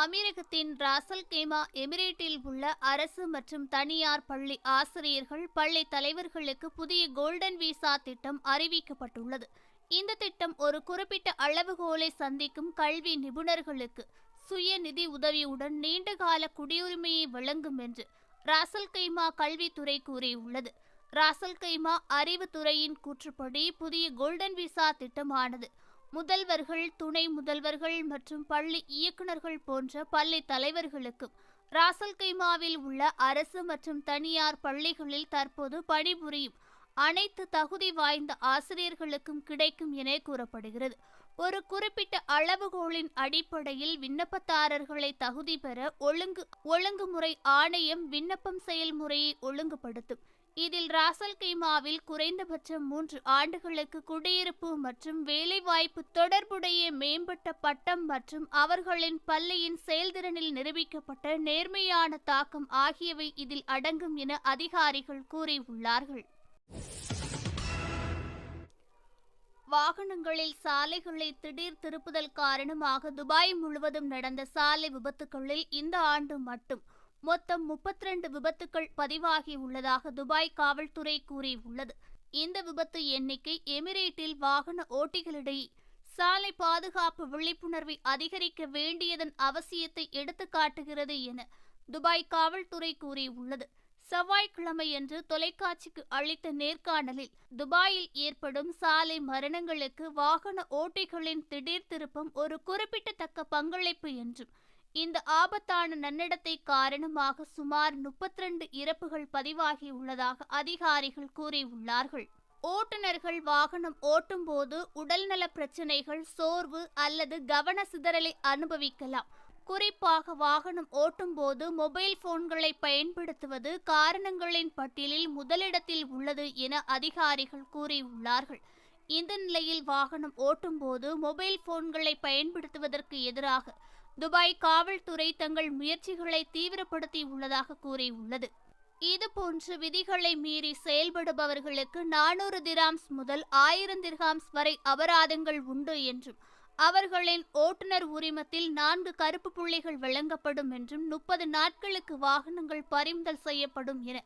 அமீரகத்தின் ராசல் கேமா எமிரேட்டில் உள்ள அரசு மற்றும் தனியார் பள்ளி ஆசிரியர்கள் பள்ளி தலைவர்களுக்கு புதிய கோல்டன் விசா திட்டம் அறிவிக்கப்பட்டுள்ளது. இந்த திட்டம் ஒரு குறிப்பிட்ட அளவுகோலை சந்திக்கும் கல்வி நிபுணர்களுக்கு சுய நிதி உதவியுடன் நீண்டகால குடியுரிமையை வழங்கும் என்று ராசல் கைமா கல்வித்துறை கூறியுள்ளது. ராசல் கைமா அறிவுத்துறையின் கூற்றுப்படி புதிய கோல்டன் விசா திட்டமானது முதல்வர்கள் துணை முதல்வர்கள் மற்றும் பள்ளி இயக்குநர்கள் போன்ற பள்ளி தலைவர்களுக்கும் ராசல் கைமாவில் உள்ள அரசு மற்றும் தனியார் பள்ளிகளில் தற்போது பணிபுரியும் அனைத்து தகுதி வாய்ந்த ஆசிரியர்களுக்கும் கிடைக்கும் என கூறப்படுகிறது. ஒரு குறிப்பிட்ட அளவுகோலின் அடிப்படையில் விண்ணப்பதாரர்களை தகுதி பெற ஒழுங்கு ஒழுங்குமுறை ஆணையம் விண்ணப்பம் செயல்முறையை ஒழுங்குபடுத்தும். இதில் ராசல் கைமாவில் குறைந்தபட்சம் மூன்று ஆண்டுகளுக்கு குடியிருப்பு மற்றும் வேலைவாய்ப்பு தொடர்புடைய மேம்பட்ட பட்டம் மற்றும் அவர்களின் பள்ளியின் செயல்திறனில் நிரூபிக்கப்பட்ட நேர்மையான தாக்கம் ஆகியவை இதில் அடங்கும் என அதிகாரிகள் கூறியுள்ளார்கள். வாகனங்களில் சாலைகளை திடீர் திருப்புதல் காரணமாக துபாய் முழுவதும் நடந்த சாலை விபத்துகளில் இந்த ஆண்டு மட்டும் மொத்தம் முப்பத்தி ரெண்டு விபத்துக்கள் பதிவாகி உள்ளதாக துபாய் காவல்துறை கூறியுள்ளது. இந்த விபத்து எண்ணிக்கை எமிரேட்டில் வாகன ஓட்டிகளிடையே சாலை பாதுகாப்பு விழிப்புணர்வை அதிகரிக்க வேண்டியதன் அவசியத்தை எடுத்துக்காட்டுகிறது என துபாய் காவல்துறை கூறியுள்ளது. செவ்வாய்க்கிழமையன்று தொலைக்காட்சிக்கு அளித்த நேர்காணலில் துபாயில் ஏற்படும் சாலை மரணங்களுக்கு வாகன ஓட்டிகளின் திடீர் திருப்பம் ஒரு குறிப்பிடத்தக்க பங்களிப்பு என்றும் இந்த ஆபத்தான நன்னடத்தை காரணமாக சுமார் முப்பத்தி ரெண்டு இறப்புகள் பதிவாகியுள்ளதாக அதிகாரிகள் கூறியுள்ளார்கள். ஓட்டுநர்கள் வாகனம் ஓட்டும்போது உடல்நல பிரச்சனைகள் சோர்வு அல்லது கவன சிதறலை அனுபவிக்கலாம். குறிப்பாக வாகனம் ஓட்டும்போது மொபைல் போன்களை பயன்படுத்துவது காரணங்களின் பட்டியலில் முதலிடத்தில் உள்ளது என அதிகாரிகள் கூறியுள்ளார்கள். இந்த நிலையில் வாகனம் ஓட்டும்போது மொபைல் போன்களை பயன்படுத்துவதற்கு எதிராக துபாய் காவல்துறை தங்கள் முயற்சிகளை தீவிரப்படுத்தி உள்ளதாக கூறியுள்ளது. இதுபோன்று விதிகளை மீறி செயல்படுபவர்களுக்கு நானூறு திராம்ஸ் முதல் ஆயிரம் திர்ஹாம்ஸ் வரை அபராதங்கள் உண்டு என்றும் அவர்களின் ஓட்டுநர் உரிமத்தில் நான்கு கருப்பு புள்ளிகள் வழங்கப்படும் என்றும் முப்பது நாட்களுக்கு வாகனங்கள் பறிமுதல் செய்யப்படும் என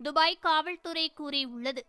துபாய் காவல்துறை கூறியுள்ளது.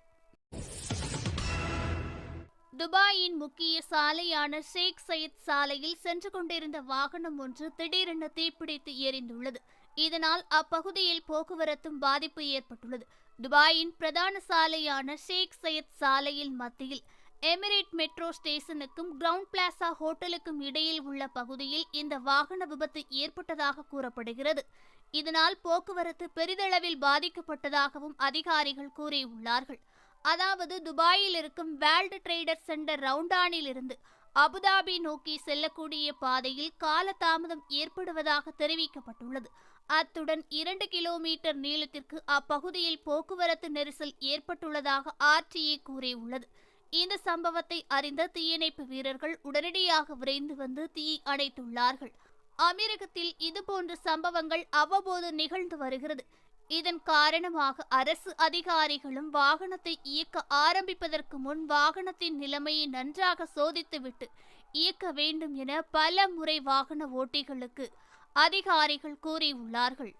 துபாயின் முக்கிய சாலையான ஷேக் சயத் சாலையில் சென்று கொண்டிருந்த வாகனம் ஒன்று திடீரென தீப்பிடித்து எரிந்துள்ளது. இதனால் அப்பகுதியில் போக்குவரத்தும் பாதிப்பு ஏற்பட்டுள்ளது. துபாயின் பிரதான சாலையான ஷேக் சயத் சாலையில் மத்தியில் எமிரேட் மெட்ரோ ஸ்டேஷனுக்கும் கிரவுண்ட் பிளாசா ஹோட்டலுக்கும் இடையில் உள்ள பகுதியில் இந்த வாகன விபத்து ஏற்பட்டதாக கூறப்படுகிறது. இதனால் போக்குவரத்து பெரிதளவில் பாதிக்கப்பட்டதாகவும் அதிகாரிகள் கூறியுள்ளார்கள். அதாவது துபாயில் இருக்கும் வேர்ல்டு ட்ரேடர் சென்டர் ரவுண்டானில் இருந்து அபுதாபி நோக்கி செல்லக்கூடிய பாதையில் காலதாமதம் ஏற்படுவதாக தெரிவிக்கப்பட்டுள்ளது. அத்துடன் இரண்டு கிலோமீட்டர் நீளத்திற்கு அப்பகுதியில் போக்குவரத்து நெரிசல் ஏற்பட்டுள்ளதாக ஆர்டிஏ கூறியுள்ளது. இந்த சம்பவத்தை அறிந்த தீயணைப்பு வீரர்கள் உடனடியாக விரைந்து வந்து தீயை அணைத்துள்ளார்கள். அமீரகத்தில் இதுபோன்ற சம்பவங்கள் அவ்வப்போது நிகழ்ந்து வருகிறது. இதன் காரணமாக அரசு அதிகாரிகளும் வாகனத்தை இயக்க ஆரம்பிப்பதற்கு முன் வாகனத்தின் நிலைமையை நன்றாக சோதித்துவிட்டு இயக்க வேண்டும் என பல முறை வாகன ஓட்டிகளுக்கு அதிகாரிகள் கூறியுள்ளார்கள்.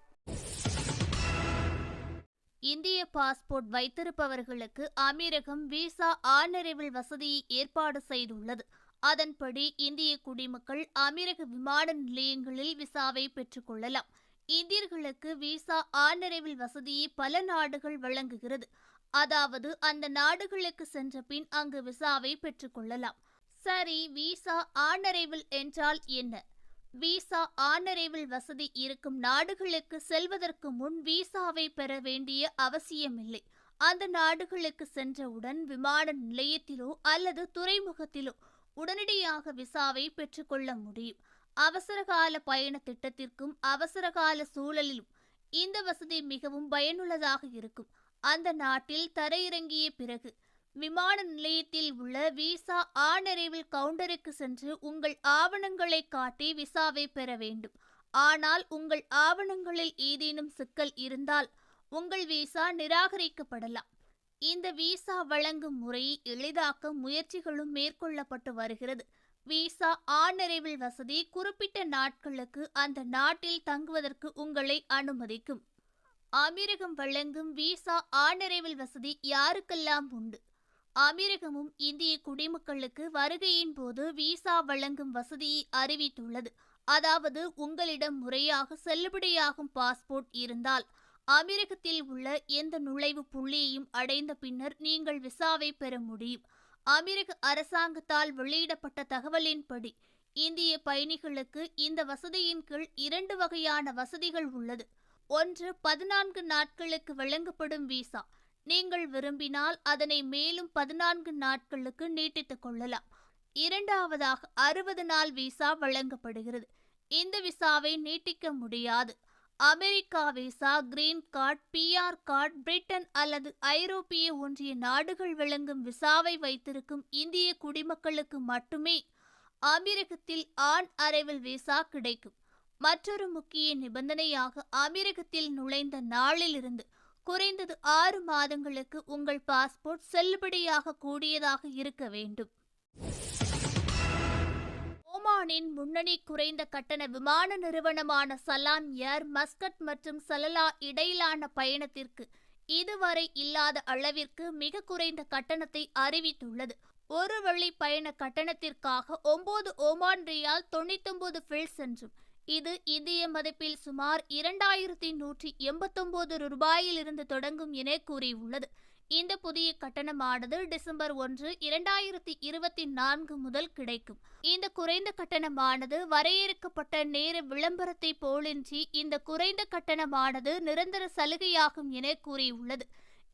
இந்திய பாஸ்போர்ட் வைத்திருப்பவர்களுக்கு அமீரகம் விசா ஆனரைவில் வசதியை ஏற்பாடு செய்துள்ளது. அதன்படி இந்திய குடிமக்கள் அமீரக விமான நிலையங்களில் விசாவை பெற்றுக்கொள்ளலாம் இந்தியர்களுக்கு விசா ஆனரைவில் வசதியை பல நாடுகள் வழங்குகிறது. அதாவது அந்த நாடுகளுக்கு சென்ற பின் அங்கு விசாவை பெற்றுக்கொள்ளலாம் சரி விசா ஆனரைவில் என்றால் என்ன? விசா ஆனரைவில் வசதி இருக்கும் நாடுகளுக்கு செல்வதற்கு முன் விசாவை பெற வேண்டிய அவசியமில்லை. அந்த நாடுகளுக்கு சென்றவுடன் விமான நிலையத்திலோ அல்லது துறைமுகத்திலோ உடனடியாக விசாவை பெற்றுக்கொள்ள முடியும். அவசரகால பயண திட்டத்திற்கும் அவசரகால சூழலிலும் இந்த வசதி மிகவும் பயனுள்ளதாக இருக்கும். அந்த நாட்டில் தரையிறங்கிய பிறகு விமான நிலையத்தில் உள்ள விசா ஆனரைவில் கவுண்டருக்கு சென்று உங்கள் ஆவணங்களை காட்டி விசாவை பெற வேண்டும். ஆனால் உங்கள் ஆவணங்களில் ஏதேனும் சிக்கல் இருந்தால் உங்கள் விசா நிராகரிக்கப்படலாம். இந்த விசா வழங்கும் முறையை எளிதாக்க முயற்சிகளும் மேற்கொள்ளப்பட்டு வருகிறது. விசா ஆணறைவில் வசதி குறிப்பிட்ட நாட்களுக்கு அந்த நாட்டில் தங்குவதற்கு உங்களை அனுமதிக்கும். அமீரகம் வழங்கும் விசா ஆணறைவில் வசதி யாருக்கெல்லாம் உண்டு? அமீரகமும் இந்திய குடிமக்களுக்கு வருகையின் போது விசா வழங்கும் வசதியை அறிவித்துள்ளது. அதாவது உங்களிடம் முறையாக செல்லுபடியாகும் பாஸ்போர்ட் இருந்தால் அமீரகத்தில் உள்ள எந்த நுழைவு புள்ளியையும் அடைந்த பின்னர் நீங்கள் விசாவை பெற முடியும். அமீரக அரசாங்கத்தால் வெளியிடப்பட்ட தகவலின்படி இந்திய பயணிகளுக்கு இந்த வசதியின் கீழ் இரண்டு வகையான வசதிகள் உள்ளது. ஒன்று பதினான்கு நாட்களுக்கு வழங்கப்படும் விசா. நீங்கள் விரும்பினால் அதனை மேலும் பதினான்கு நாட்களுக்கு நீட்டித்துக் கொள்ளலாம். இரண்டாவதாக அறுபது நாள் விசா வழங்கப்படுகிறது. இந்த விசாவை நீட்டிக்க முடியாது. America visa green card PR card Britain அல்லது ஐரோப்பிய ஒன்றிய நாடுகள் வழங்கும் விசாவை வைத்திருக்கும் இந்திய குடிமக்களுக்கு மட்டுமே அமீரகத்தில் ஆண் அரைவல் விசா கிடைக்கும். மற்றொரு முக்கிய நிபந்தனையாக அமீரகத்தில் நுழைந்த நாளிலிருந்து குறைந்தது ஆறு மாதங்களுக்கு உங்கள் பாஸ்போர்ட் செல்லுபடியாக கூடியதாக இருக்க வேண்டும். ஓமானின் முன்னணி குறைந்த கட்டண விமான நிறுவனமான சலான் ஏர் மஸ்கட் மற்றும் சலலா இடையிலான பயணத்திற்கு இதுவரை இல்லாத அளவிற்கு மிக குறைந்த கட்டணத்தை அறிவித்துள்ளது. ஒரு வழி பயண கட்டணத்திற்காக ஒன்பது ஓமான் ரியால் தொண்ணூத்தொன்பது ஃபில்ஸ் என்றும் இது இந்திய மதிப்பில் சுமார் இரண்டாயிரத்தி நூற்றி எண்பத்தொன்பது ரூபாயிலிருந்து தொடங்கும் என கூறியுள்ளது. இந்த புதிய கட்டணமானது டிசம்பர் ஒன்று இரண்டாயிரத்தி இருபத்தி நான்கு முதல் கிடைக்கும். இந்த குறைந்த கட்டணமானது வரையறுக்கப்பட்ட நேர விளம்பரத்தை போலின்றி இந்த குறைந்த கட்டணமானது நிரந்தர சலுகையாகும் என கூறியுள்ளது.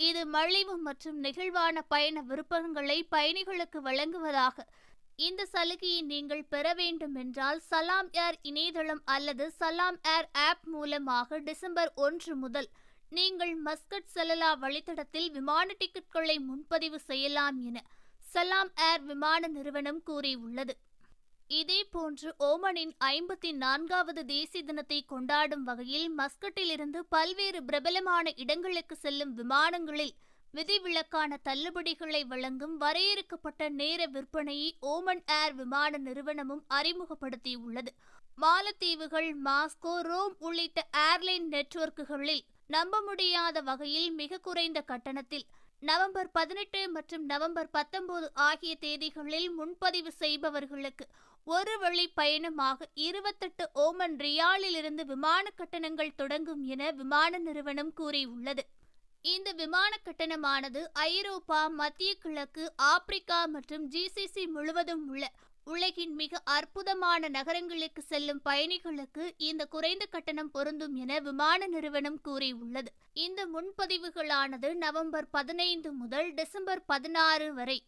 இது மலிவு மற்றும் நெகிழ்வான பயண விருப்பங்களை பயணிகளுக்கு வழங்குவதாக. இந்த சலுகையை நீங்கள் பெற வேண்டும் என்றால் சலாம் ஏர் இணையதளம் அல்லது சலாம் ஏர் ஆப் மூலமாக டிசம்பர் ஒன்று முதல் நீங்கள் மஸ்கட் செல்லலா வழித்தடத்தில் விமான டிக்கெட்களை முன்பதிவு செய்யலாம் என சலாம் ஏர் விமான நிறுவனம் கூறியுள்ளது. இதேபோன்று ஓமனின் ஐம்பத்தி நான்காவது தேசிய தினத்தை கொண்டாடும் வகையில் மஸ்கட்டிலிருந்து பல்வேறு பிரபலமான இடங்களுக்கு செல்லும் விமானங்களில் விதிவிலக்கான தள்ளுபடிகளை வழங்கும் வரையறுக்கப்பட்ட நேர விற்பனையை ஓமன் ஏர் விமான நிறுவனமும் அறிமுகப்படுத்தியுள்ளது. மாலத்தீவுகள் மாஸ்கோ ரோம் உள்ளிட்ட ஏர்லைன் நெட்வொர்க்குகளில் நம்ப முடியாத வகையில் மிக குறைந்த கட்டணத்தில் நவம்பர் பதினெட்டு மற்றும் நவம்பர் பத்தொன்பது ஆகிய தேதிகளில் முன்பதிவு செய்பவர்களுக்கு ஒரு வழி பயணமாக இருபத்தெட்டு ஓமன் ரியாலிலிருந்து விமான கட்டணங்கள் தொடங்கும் என விமான நிறுவனம் கூறியுள்ளது. இந்த விமான கட்டணமானது ஐரோப்பா மத்திய கிழக்கு ஆப்பிரிக்கா மற்றும் ஜிசிசி முழுவதும் உள்ள உலகின் மிக அற்புதமான நகரங்களுக்கு செல்லும் பயணிகளுக்கு இந்த குறைந்த கட்டணம் பொருந்தும் என விமான நிறுவனம் கூறியுள்ளது. இந்த முன்பதிவுகளானது நவம்பர் பதினைந்து முதல் டிசம்பர் பதினாறு வரை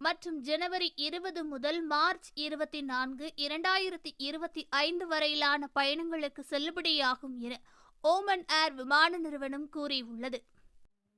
மற்றும் ஜனவரி இருபது முதல் மார்ச் இருபத்தி நான்கு இரண்டாயிரத்தி இருபத்தி ஐந்து வரையிலான பயணங்களுக்கு செல்லுபடியாகும் என ஓமன் ஏர் விமான நிறுவனம் கூறியுள்ளது.